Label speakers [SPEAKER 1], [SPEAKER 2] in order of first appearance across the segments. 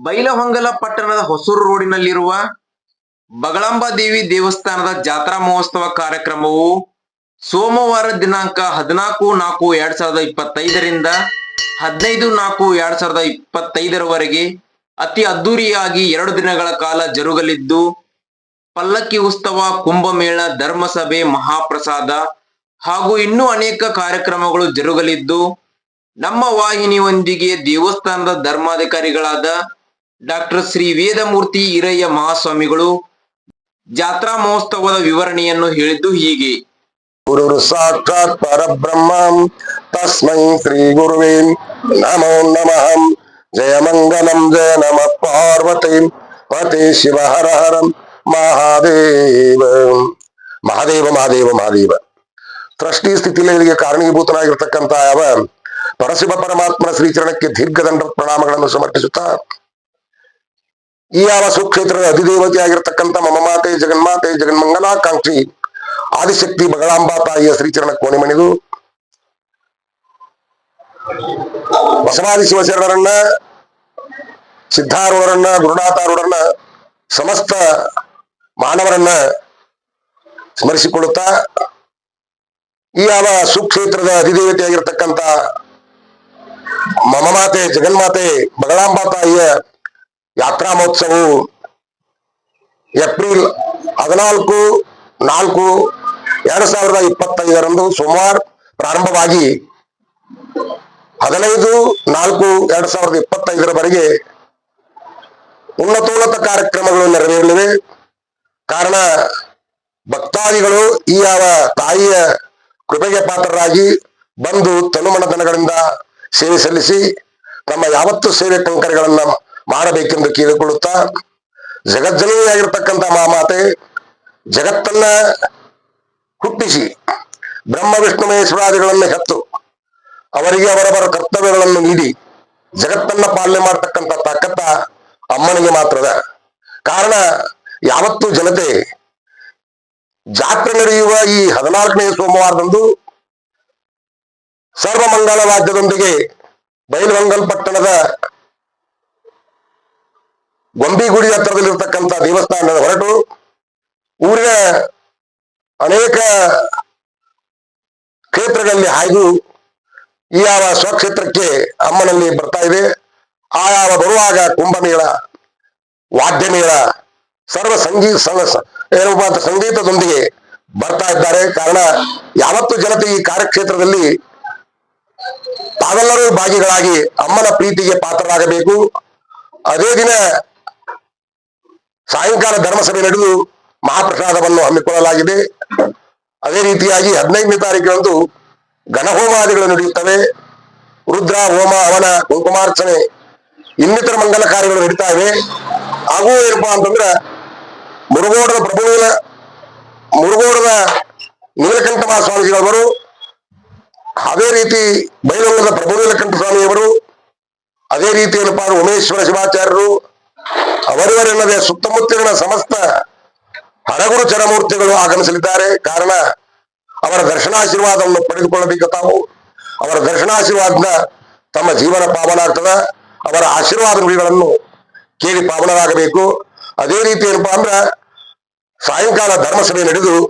[SPEAKER 1] ಬೈಲಹೊಂಗಲ ಪಟ್ಟಣದ ಹೊಸೂರು ರೋಡಿನಲ್ಲಿರುವ ಬಗಳಂಬ ದೇವಿ ದೇವಸ್ಥಾನದ ಜಾತ್ರಾ ಮಹೋತ್ಸವ ಕಾರ್ಯಕ್ರಮವು ಸೋಮವಾರ ದಿನಾಂಕ ಹದಿನಾಲ್ಕು ನಾಲ್ಕು ಎರಡ್ ಸಾವಿರದ ಇಪ್ಪತ್ತೈದರಿಂದ ಹದಿನೈದು ನಾಲ್ಕು ಎರಡ್ ಸಾವಿರದ ಇಪ್ಪತ್ತೈದರವರೆಗೆ ಅತಿ ಅದ್ದೂರಿಯಾಗಿ ಎರಡು ದಿನಗಳ ಕಾಲ ಜರುಗಲಿದ್ದು, ಪಲ್ಲಕ್ಕಿ ಉತ್ಸವ, ಕುಂಭಮೇಳ, ಧರ್ಮಸಭೆ, ಮಹಾಪ್ರಸಾದ ಹಾಗೂ ಇನ್ನೂ ಅನೇಕ ಕಾರ್ಯಕ್ರಮಗಳು ಜರುಗಲಿದ್ದು, ನಮ್ಮ ವಾಹಿನಿಯೊಂದಿಗೆ ದೇವಸ್ಥಾನದ ಧರ್ಮಾಧಿಕಾರಿಗಳಾದ ಡಾಕ್ಟರ್ ಶ್ರೀ ವೇದಮೂರ್ತಿ ಈರಯ್ಯ ಮಹಾಸ್ವಾಮಿಗಳು ಜಾತ್ರಾ ಮಹೋತ್ಸವದ ವಿವರಣೆಯನ್ನು ಹೇಳಿದ್ದು ಹೀಗೆ.
[SPEAKER 2] ಗುರು ಸಾಕ್ಷಾತ್ ಪರಬ್ರಹ್ಮ. ತಸ್ಮೈ ಶ್ರೀ ಗುರುವೇ ನಮೋ ನಮಃ. ಜಯ ಮಂಗಲಂ, ಜಯ ನಮ ಪಾರ್ವತಿ. ಪತಿ ಶಿವ ಹರ ಹರ ಮಹಾದೇವ. ಮಹಾದೇವ ಮಹಾದೇವ ಮಹಾದೇವ. ಸೃಷ್ಟಿ ಸ್ಥಿತಿಲಯಗಳಿಗೆ ಕಾರಣೀಭೂತನಾಗಿರ್ತಕ್ಕಂತಹ ಯಾವ ಪರಶಿವ ಪರಮಾತ್ಮನ ಶ್ರೀಚರಣಕ್ಕೆ ದೀರ್ಘದಂಡ ಪ್ರಣಾಮಗಳನ್ನು ಸಮರ್ಪಿಸುತ್ತಾ ಈ ಯಾವ ಸುಕ್ಷೇತ್ರದ ಅಧಿದೇವತೆಯಾಗಿರ್ತಕ್ಕಂಥ ಆಗಿರತಕ್ಕಂತ ಮಮಮಾತೆ ಜಗನ್ಮಾತೆ ಜಗನ್ಮಂಗಲಾಕಾಂಕ್ಷಿ ಆದಿಶಕ್ತಿ ಬಗಳಾಂಬಾ ತಾಯಿಯ ಶ್ರೀಚರಣ ಕೋಣೆ ಮಣಿದು ಬಸವಾದಿ ಶಿವಶರಣರನ್ನ, ಸಿದ್ಧಾರೂಢರನ್ನ ಗುರುನಾಥಾರೂಢರನ್ನ ಸಮಸ್ತ ಮಾನವರನ್ನ ಸ್ಮರಿಸಿಕೊಳ್ಳುತ್ತಾ ಈ ಯಾವ ಸುಕ್ಷೇತ್ರದ ಅಧಿದೇವತೆ ಅಧಿದೇವತೆಯಾಗಿರ್ತಕ್ಕಂಥ ಮಮಮಾತೆ ಜಗನ್ಮಾತೆ ಬಗಳಾಂಬಾ ತಾಯಿಯ ಯಾತ್ರಾ ಮಹೋತ್ಸವವು ಏಪ್ರಿಲ್ ಹದಿನಾಲ್ಕು, ನಾಲ್ಕು, ಎರಡ್ ಸಾವಿರದ ಇಪ್ಪತ್ತೈದರಂದು ಸೋಮವಾರ ಪ್ರಾರಂಭವಾಗಿ ಹದಿನೈದು, ನಾಲ್ಕು, ಎರಡ್ ಸಾವಿರದ ಇಪ್ಪತ್ತೈದರವರೆಗೆ ಉನ್ನತೋನ್ನತ ಕಾರ್ಯಕ್ರಮಗಳು ನೆರವೇರಲಿವೆ. ಕಾರಣ, ಭಕ್ತಾದಿಗಳು ಈ ಯಾವ ತಾಯಿಯ ಕೃಪೆಗೆ ಪಾತ್ರರಾಗಿ ಬಂದು ತನುಮನಧನಗಳಿಂದ ಸೇವೆ ಸಲ್ಲಿಸಿ ತಮ್ಮ ಯಾವತ್ತು ಸೇವೆ ಕಂಕರಗಳನ್ನ ಮಾಡಬೇಕೆಂದು ಕೇಳಿಕೊಳ್ಳುತ್ತಾ ಜಗಜ್ಜನಿಯಾಗಿರ್ತಕ್ಕಂಥ ಮಾಮಾತೆ ಜಗತ್ತನ್ನ ಹುಟ್ಟಿಸಿ ಬ್ರಹ್ಮ, ವಿಷ್ಣು ಮಹೇಶ್ವರಾದಿಗಳನ್ನು ಹೆತ್ತು ಅವರಿಗೆ ಅವರವರ ಕರ್ತವ್ಯಗಳನ್ನು ನೀಡಿ ಜಗತ್ತನ್ನ ಪಾಲನೆ ಮಾಡತಕ್ಕಂಥ ತಾಕತ್ತ ಅಮ್ಮನಿಗೆ ಮಾತ್ರದ ಕಾರಣ ಯಾವತ್ತು ಜನತೆ ಜಾತ್ರೆ ನಡೆಯುವ ಈ ಹದಿನಾಲ್ಕನೇ ಸೋಮವಾರದಂದು ಸರ್ವಮಂಗಳ ವಾದ್ಯದೊಂದಿಗೆ ಬೈಲ್ವಂಗಲ್ ಪಟ್ಟಣದ ಗೊಂಬಿಗುಡಿ ಹತ್ತಿರದಲ್ಲಿರ್ತಕ್ಕಂಥ ದೇವಸ್ಥಾನದ ಹೊರಟು ಊರಿನ ಅನೇಕ ಕ್ಷೇತ್ರಗಳಲ್ಲಿ ಹಾಯ್ದು ಈ ಯಾವ ಸ್ವಕ್ಷೇತ್ರಕ್ಕೆ ಅಮ್ಮನಲ್ಲಿ ಬರ್ತಾ ಇದೆ, ಆ ಯಾವ ಬರುವಾಗ ಕುಂಭಮೇಳ, ವಾದ್ಯಮೇಳ, ಸರ್ವ ಸಂಗೀತ ಏನಪ್ಪ ಅಂತ ಸಂಗೀತದೊಂದಿಗೆ ಬರ್ತಾ ಇದ್ದಾರೆ. ಕಾರಣ ಯಾವತ್ತು ಜನತೆ ಈ ಕಾರ್ಯಕ್ಷೇತ್ರದಲ್ಲಿ ತಾವೆಲ್ಲರೂ ಭಾಗಿಗಳಾಗಿ ಅಮ್ಮನ ಪ್ರೀತಿಗೆ ಪಾತ್ರರಾಗಬೇಕು. ಅದೇ ದಿನ ಸಾಯಂಕಾಲ ಧರ್ಮಸಭೆ ನಡೆದು ಮಹಾಪ್ರಸಾದವನ್ನು ಹಮ್ಮಿಕೊಳ್ಳಲಾಗಿದೆ. ಅದೇ ರೀತಿಯಾಗಿ ಹದಿನೈದನೇ ತಾರೀಕಿನಂದು ಗಣಹೋಮಾದಿಗಳು ನಡೆಯುತ್ತವೆ. ರುದ್ರ, ಹೋಮ ಅವನ ಕುಂಕುಮಾರ್ಚನೆ ಇನ್ನಿತರ ಮಂಗಲ ಕಾರ್ಯಗಳು ನಡೀತಾ ಇವೆ. ಹಾಗೂ ಏನಪ್ಪಾ ಅಂತಂದ್ರ ಮುರುಗೋಡದ ಪ್ರಭುವಿನ ಮುರುಗೋಡದ ನೀಲಕಂಠ ಮಹಾಸ್ವಾಮೀಜಿಗಳವರು ಅದೇ ರೀತಿ ಬೈಲೊಂಗದ ಪ್ರಭು ನೀಲಕಂಠ ಸ್ವಾಮಿಯವರು ಅದೇ ರೀತಿ ಏನಪ್ಪಾ ಉಮೇಶ್ವರ ಶಿವಾಚಾರ್ಯರು ಅವರಿವರೆಲ್ಲದೆ ಸುತ್ತಮುತ್ತಲಿನ ಸಮಸ್ತ ಹರಗುರು ಚರಮೂರ್ತಿಗಳು ಆಗಮಿಸಲಿದ್ದಾರೆ. ಕಾರಣ, ಅವರ ದರ್ಶನಾಶೀರ್ವಾದವನ್ನು ಪಡೆದುಕೊಳ್ಳಬೇಕು ತಾವು. ಅವರ ದರ್ಶನಾಶೀರ್ವಾದದ ತಮ್ಮ ಜೀವನ ಪಾವನ ಆಗ್ತದ. ಅವರ ಆಶೀರ್ವಾದ ನುಡಿಗಳನ್ನು ಕೇಳಿ ಪಾವನರಾಗಬೇಕು. ಅದೇ ರೀತಿ ಏನಪ್ಪಾ ಅಂದ್ರ, ಸಾಯಂಕಾಲ ಧರ್ಮಸಭೆ ನಡೆದು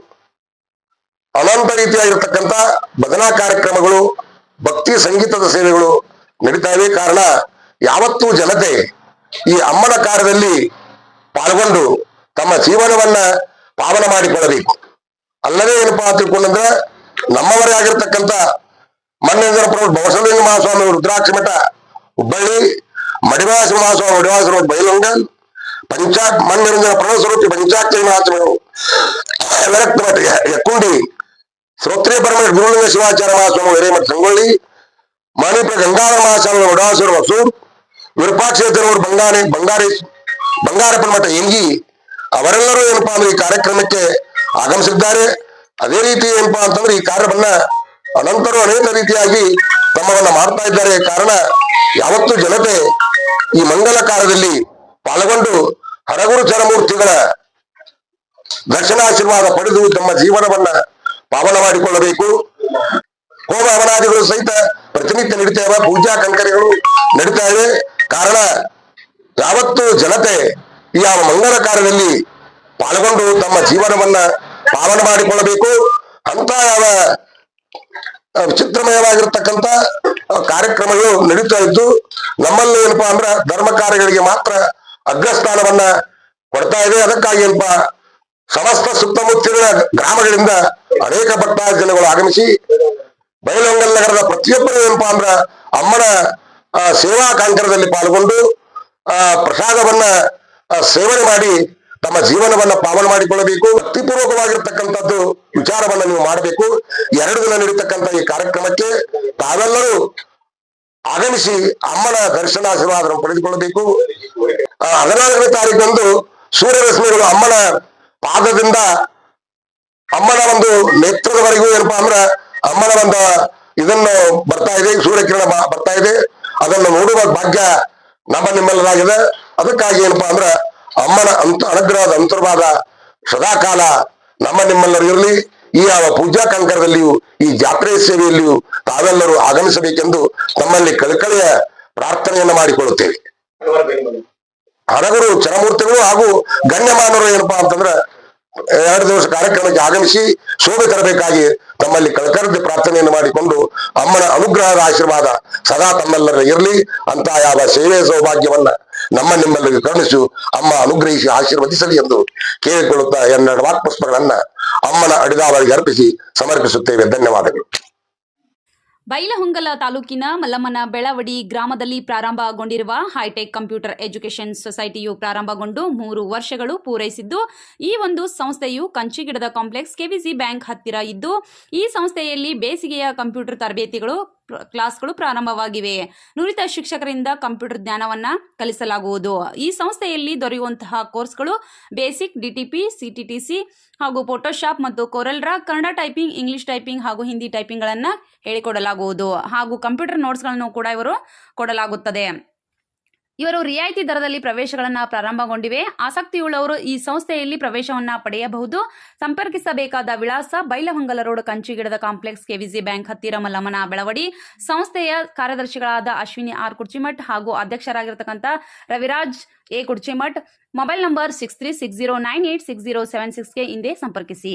[SPEAKER 2] ಅನಂತ ರೀತಿಯಾಗಿರ್ತಕ್ಕಂಥ ಭಜನಾ ಕಾರ್ಯಕ್ರಮಗಳು, ಭಕ್ತಿ ಸಂಗೀತದ ಸೇವೆಗಳು ನಡೀತಾ ಇವೆ. ಕಾರಣ, ಯಾವತ್ತೂ ಜನತೆ ಈ ಅಮ್ಮನ ಕಾರ್ಯದಲ್ಲಿ ಪಾಲ್ಗೊಂಡು ತಮ್ಮ ಜೀವನವನ್ನ ಪಾವನ ಮಾಡಿಕೊಳ್ಳಬೇಕು ಅಲ್ಲದೆ ಏನಪ್ಪಾ ಅಂತ ತಿಳ್ಕೊಂಡ್ರೆ ನಮ್ಮವರೇ ಆಗಿರ್ತಕ್ಕಂಥ ಮನ್ನೇಂದ್ರ ಪ್ರಭು ಬಸವಲಿಂಗ ಮಹಾಸ್ವಾಮಿ ರುದ್ರಾಕ್ಷ ಮಠ ಹುಬ್ಬಳ್ಳಿ ಮಡಿವಾಸ ಮಹಾಸ್ವಾಮಿ ಮಡಿವಾಸ ಬೈಲೊಂಗಲ್ ಪಂಚಾ ಮನ್ನಿರಂಜನ ಪ್ರಣವಸ್ವರೂಪಿ ಪಂಚಾಕ್ಷರಿ ಮಹಾಸ್ವಾಮಿ ವಿರಕ್ತ ಮಠ ಯಕ್ಕುಂಡಿ ಶ್ರೋತ್ರಿಯ ಪರಮೇಶ್ ಗುರುಲಿಂಗ ಶಿವಾಚಾರ್ಯ ಮಹಾಸ್ವಾಮಿ ಹಿರೇಮಠ ಸಂಗೊಳ್ಳಿ ಮಣಿಪುರ ಗಂಗಾಧರ ಮಹಾಸ್ವಾಮಿ ವಡವಾಸೂರು ಹೊಸೂರು ವಿರೂಪಾಕ್ಷೇತ್ರವರು ಬಂಗಾರಿ ಬಂಗಾರಿ, ಬಂಗಾರಪ್ಪನ ಮಠ ಎಂಗಿ ಅವರೆಲ್ಲರೂ ಏನಪ್ಪಾ ಅಂದ್ರೆ ಈ ಕಾರ್ಯಕ್ರಮಕ್ಕೆ ಆಗಮಿಸಿದ್ದಾರೆ. ಅದೇ ರೀತಿ ಏನಪ್ಪಾ ಅಂತಂದ್ರೆ ಈ ಕಾರ್ಯವನ್ನ ಅನಂತರು ಅನೇಕ ರೀತಿಯಾಗಿ ತಮ್ಮವನ್ನ ಮಾಡ್ತಾ ಇದ್ದಾರೆ. ಕಾರಣ ಯಾವತ್ತು ಜನತೆ ಈ ಮಂಗಲ ಕಾರ್ಯದಲ್ಲಿ ಪಾಲ್ಗೊಂಡು ಹರಗುರು ಚರಮೂರ್ತಿಗಳ ದರ್ಶನಾಶೀರ್ವಾದ ಪಡೆದು ತಮ್ಮ ಜೀವನವನ್ನ ಪಾವನ ಮಾಡಿಕೊಳ್ಳಬೇಕು. ಹವನಾದಿಗಳು ಸಹಿತ ಪ್ರತಿನಿತ್ಯ ನಡೀತಾ ಪೂಜಾ ಕಂಕರಿಗಳು ನಡೀತಾ ಇವೆ ಕಾರಣ ಯಾವತ್ತು ಜನತೆ ಈ ಯಾವ ಮಂಗಳ ಕಾರ್ಯದಲ್ಲಿ ಪಾಲ್ಗೊಂಡು ತಮ್ಮ ಜೀವನವನ್ನ ಪಾವನ ಮಾಡಿಕೊಳ್ಳಬೇಕು. ಅಂತ ಯಾವ ಆ, ವಿಚಿತ್ರಮಯವಾಗಿರ್ತಕ್ಕಂಥ ಆ, ಕಾರ್ಯಕ್ರಮಗಳು ನಡೀತಾ ಇದ್ದು ನಮ್ಮಲ್ಲಿ ಏನಪ್ಪಾ ಅಂದ್ರ ಧರ್ಮ ಕಾರ್ಯಗಳಿಗೆ ಮಾತ್ರ ಅಗ್ರಸ್ಥಾನವನ್ನ ಕೊಡ್ತಾ ಇದೆ. ಅದಕ್ಕಾಗಿ ಏನಪ್ಪಾ ಸಮಸ್ತ ಸುತ್ತಮುತ್ತಲಿನ ಗ್ರಾಮಗಳಿಂದ ಅನೇಕ ಭಕ್ತಾದಿಗಳು ಆಗಮಿಸಿ ಬೈಲಹೊಂಗಲ್ ನಗರದ ಪ್ರತಿಯೊಬ್ಬರು ಏನಪ್ಪಾ ಅಂದ್ರ ಅಮ್ಮನ ಆ, ಸೇವಾ ಕಾಂಕರದಲ್ಲಿ ಪಾಲ್ಗೊಂಡು ಆ ಪ್ರಸಾದವನ್ನ ಸೇವನೆ ಮಾಡಿ ತಮ್ಮ ಜೀವನವನ್ನ ಪಾವನ ಮಾಡಿಕೊಳ್ಳಬೇಕು. ಭಕ್ತಿಪೂರ್ವಕವಾಗಿರ್ತಕ್ಕಂಥದ್ದು ವಿಚಾರವನ್ನ ನೀವು ಮಾಡಬೇಕು. ಎರಡು ದಿನ ನಡೀತಕ್ಕಂಥ ಈ ಕಾರ್ಯಕ್ರಮಕ್ಕೆ ತಾವೆಲ್ಲರೂ ಆಗಮಿಸಿ ಅಮ್ಮನ ದರ್ಶನಾಶೀರ್ವಾದವನ್ನು ಪಡೆದುಕೊಳ್ಳಬೇಕು. ಆ, ಹದಿನಾಲ್ಕನೇ ತಾರೀಕಂದು ಸೂರ್ಯರಶ್ಮಿಗಳು ಅಮ್ಮನ ಪಾದದಿಂದ ಅಮ್ಮನ ಒಂದು ನೇತ್ರದವರೆಗೂ ಏನಪ್ಪಾ ಅಂದ್ರ ಅಮ್ಮನ ಒಂದು ಇದನ್ನು ಬರ್ತಾ ಇದೆ ಸೂರ್ಯಕಿರಣ ಬರ್ತಾ ಇದೆ. ಅದನ್ನು ನೋಡುವ ಭಾಗ್ಯ ನಮ್ಮ ನಿಮ್ಮೆಲ್ಲರಾಗಿದೆ. ಅದಕ್ಕಾಗಿ ಏನಪ್ಪಾ ಅಂದ್ರ ಅಮ್ಮನ ಅಂತ ಅನುಗ್ರಹದ ಅಂತರ್ವಾದ ಸದಾಕಾಲ ನಮ್ಮ ನಿಮ್ಮೆಲ್ಲರೂ ಇರಲಿ. ಈ ಯಾವ ಪೂಜಾ ಕಂಕರದಲ್ಲಿಯೂ ಈ ಜಾತ್ರೆ ಸೇವೆಯಲ್ಲಿಯೂ ತಾವೆಲ್ಲರೂ ಆಗಮಿಸಬೇಕೆಂದು ತಮ್ಮಲ್ಲಿ ಕಳಕಳಿಯ ಪ್ರಾರ್ಥನೆಯನ್ನ ಮಾಡಿಕೊಳ್ಳುತ್ತೇವೆ. ಹರಗರು ಚರಮೂರ್ತಿಗಳು ಹಾಗೂ ಗಣ್ಯಮಾನರು ಏನಪ್ಪಾ ಅಂತಂದ್ರ ಎರಡು ದಿವಸ ಕಾರ್ಯಕ್ರಮಕ್ಕೆ ಆಗಮಿಸಿ ಶೋಭೆ ತರಬೇಕಾಗಿ ತಮ್ಮಲ್ಲಿ ಕಳಕರ್ದ ಪ್ರಾರ್ಥನೆಯನ್ನು ಮಾಡಿಕೊಂಡು ಅಮ್ಮನ ಅನುಗ್ರಹದ ಆಶೀರ್ವಾದ ಸದಾ ತಮ್ಮೆಲ್ಲರ ಇರಲಿ. ಅಂತ ಯಾವ ಸೇವೆ ಸೌಭಾಗ್ಯವನ್ನ ನಮ್ಮ ನಿಮ್ಮೆಲ್ಲರಿಗೆ ಕರುಣಿಸು. ಅಮ್ಮ ಅನುಗ್ರಹಿಸಿ ಆಶೀರ್ವದಿಸಲಿ ಎಂದು ಕೇಳಿಕೊಳ್ಳುತ್ತಾ ಎನ್ನೆರಡು ವಾಕ್ಪುಷ್ಪಗಳನ್ನ ಅಮ್ಮನ ಅಡಿದಾವರಿಗೆ ಅರ್ಪಿಸಿ ಸಮರ್ಪಿಸುತ್ತೇವೆ. ಧನ್ಯವಾದಗಳು.
[SPEAKER 3] ಬೈಲಹೊಂಗಲ ತಾಲೂಕಿನ ಮಲ್ಲಮ್ಮನ ಬೆಳವಡಿ ಗ್ರಾಮದಲ್ಲಿ ಪ್ರಾರಂಭಗೊಂಡಿರುವ ಹೈಟೆಕ್ ಕಂಪ್ಯೂಟರ್ ಎಜುಕೇಷನ್ ಸೊಸೈಟಿಯು ಪ್ರಾರಂಭಗೊಂಡು ಮೂರು ವರ್ಷಗಳು ಪೂರೈಸಿದ್ದು, ಈ ಒಂದು ಸಂಸ್ಥೆಯು ಕಂಚಿಗಿಡದ ಕಾಂಪ್ಲೆಕ್ಸ್ ಕೆವಿಸಿ ಬ್ಯಾಂಕ್ ಹತ್ತಿರ ಇದ್ದು, ಈ ಸಂಸ್ಥೆಯಲ್ಲಿ ಬೇಸಿಗೆಯ ಕಂಪ್ಯೂಟರ್ ತರಬೇತಿಗಳು ಕ್ಲಾಸ್ಗಳು ಪ್ರಾರಂಭವಾಗಿವೆ. ನುರಿತ ಶಿಕ್ಷಕರಿಂದ ಕಂಪ್ಯೂಟರ್ ಜ್ಞಾನವನ್ನ ಕಲಿಸಲಾಗುವುದು. ಈ ಸಂಸ್ಥೆಯಲ್ಲಿ ದೊರೆಯುವಂತಹ ಕೋರ್ಸ್ಗಳು ಬೇಸಿಕ್, ಡಿಟಿಪಿ, ಸಿಟಿಟಿಸಿ ಹಾಗೂ ಫೋಟೋಶಾಪ್ ಮತ್ತು ಕೊರಲ್ರ ಕನ್ನಡ ಟೈಪಿಂಗ್, ಇಂಗ್ಲಿಷ್ ಟೈಪಿಂಗ್ ಹಾಗೂ ಹಿಂದಿ ಟೈಪಿಂಗ್ಗಳನ್ನು ಹೇಳಿಕೊಡಲಾಗುವುದು. ಹಾಗೂ ಕಂಪ್ಯೂಟರ್ ನೋಟ್ಸ್ಗಳನ್ನು ಕೂಡ ಇವರು ಕೊಡಲಾಗುತ್ತದೆ. ಇವರು ರಿಯಾಯಿತಿ ದರದಲ್ಲಿ ಪ್ರವೇಶಗಳನ್ನು ಪ್ರಾರಂಭಗೊಂಡಿವೆ. ಆಸಕ್ತಿಯುಳ್ಳವರು ಈ ಸಂಸ್ಥೆಯಲ್ಲಿ ಪ್ರವೇಶವನ್ನು ಪಡೆಯಬಹುದು. ಸಂಪರ್ಕಿಸಬೇಕಾದ ವಿಳಾಸ ಬೈಲಹೊಂಗಲ ರೋಡ್, ಕಂಚಿಗಿಡದ ಕಾಂಪ್ಲೆಕ್ಸ್, ಕೆವಿಸಿ ಬ್ಯಾಂಕ್ ಹತ್ತಿರ ಮಲ್ಲಮ್ಮನ ಬೆಳವಡಿ. ಸಂಸ್ಥೆಯ ಕಾರ್ಯದರ್ಶಿಗಳಾದ ಅಶ್ವಿನಿ ಆರ್ ಕುರ್ಚಿಮಠ್ ಹಾಗೂ ಅಧ್ಯಕ್ಷರಾಗಿರ್ತಕ್ಕಂಥ Raviraj A Kurchimath. Mobile number six three six zero nine eight six zero seven ಸಿಕ್ಸ್ಗೆ ಹಿಂದೆ ಸಂಪರ್ಕಿಸಿ.